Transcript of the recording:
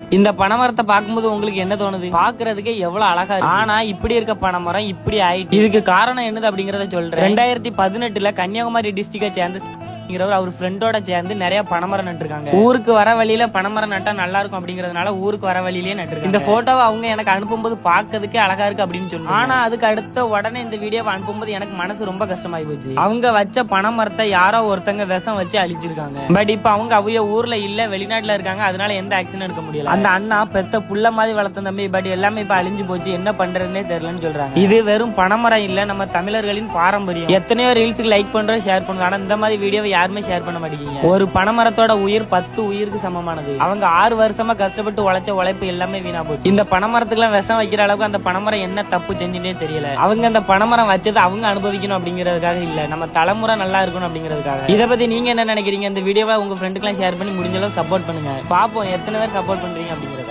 இந்த பனைமரத்தை பார்க்கும்போது உங்களுக்கு என்ன தோணுது? பாக்குறதுக்கே எவ்வளவு அழகா இருக்கு. ஆனா இப்படி இருக்க பனைமரம் இப்படி ஆயிட்டு இதுக்கு காரணம் என்னது அப்படிங்கறத சொல்றேன். ரெண்டாயிரத்தி பதினெட்டுல கன்னியாகுமரி டிஸ்ட்ரிக்டை சேர்ந்த அப்படிங்கிறவர் அவர் ஃப்ரெண்டோட சேர்ந்து நிறைய பனைமரம் நட்டுருக்காங்க. ஊருக்கு வர வழியில பனைமரம் நட்டா நல்லா இருக்கும் அப்படிங்கறதுனால ஊருக்கு வர வழியிலேயே நட்டுருக்காங்க. இந்த போட்டோவை அவங்க எனக்கு அனுப்பும்போது பார்க்கிறதுக்கே அழகா இருக்கு அப்படின்னு சொல்லி ஆனா அதுக்கு அடுத்த உடனே இந்த வீடியோவை அனுப்பும்போது எனக்கு மனசு ரொம்ப கஷ்டமாயி போச்சு. அவங்க வச்ச பனைமரத்தை யாரோ ஒருத்தங்க விஷம் வச்சு அழிச்சிருக்காங்க. பட் இப்ப அவங்க அவங்க ஊர்ல இல்ல வெளிநாட்டுல இருக்காங்க அதனால எந்த ஆக்ஷன் எடுக்க முடியல. அந்த அண்ணா பெத்த புள்ள மாதிரி வளர்த்த தம்பி பட் எல்லாமே இப்ப அழிஞ்சு போச்சு. என்ன பண்றதுன்னே தெரியலன்னு சொல்றாங்க. இது வெறும் பனைமரம் இல்ல நம்ம தமிழர்களின் பாரம்பரியம். எத்தனையோ ரீல்ஸுக்கு லைக் பண்றோம் ஷேர் பண்ணுவோம் ஆனா இந்த மாதிரி வீடியோவை யாருமே ஷேர் பண்ண மாட்டேங்கிறீங்க. ஒரு பனைமரத்தோட உயிர் பத்து உயிருக்கு சமமானது. அவங்க ஆறு வருஷமா கஷ்டப்பட்டு உழைச்ச உழைப்பு எல்லாமே வீணா போச்சு. இந்த பனைமரத்துக்குலாம் விஷம் வைக்கிற அளவுக்கு அந்த பனைமரம் என்ன தப்பு செஞ்சுட்டே தெரியல. அவங்க அந்த பனைமரம் வச்சது அவங்க அனுபவிக்கணும் அப்படிங்கறதுக்காக இல்ல. நம்ம தலைமுறை நல்லா இருக்கணும் அப்படிங்கறதுக்காக. இத பத்தி நீங்க என்ன நினைக்கிறீங்க? இந்த வீடியோவை உங்க ஃப்ரெண்டுக்கெல்லாம் ஷேர் பண்ணி முடிஞ்ச அளவு சப்போர்ட் பண்ணுங்க. பாப்போம் எத்தனை பேர் சப்போர்ட் பண்றீங்க அப்படிங்கறத.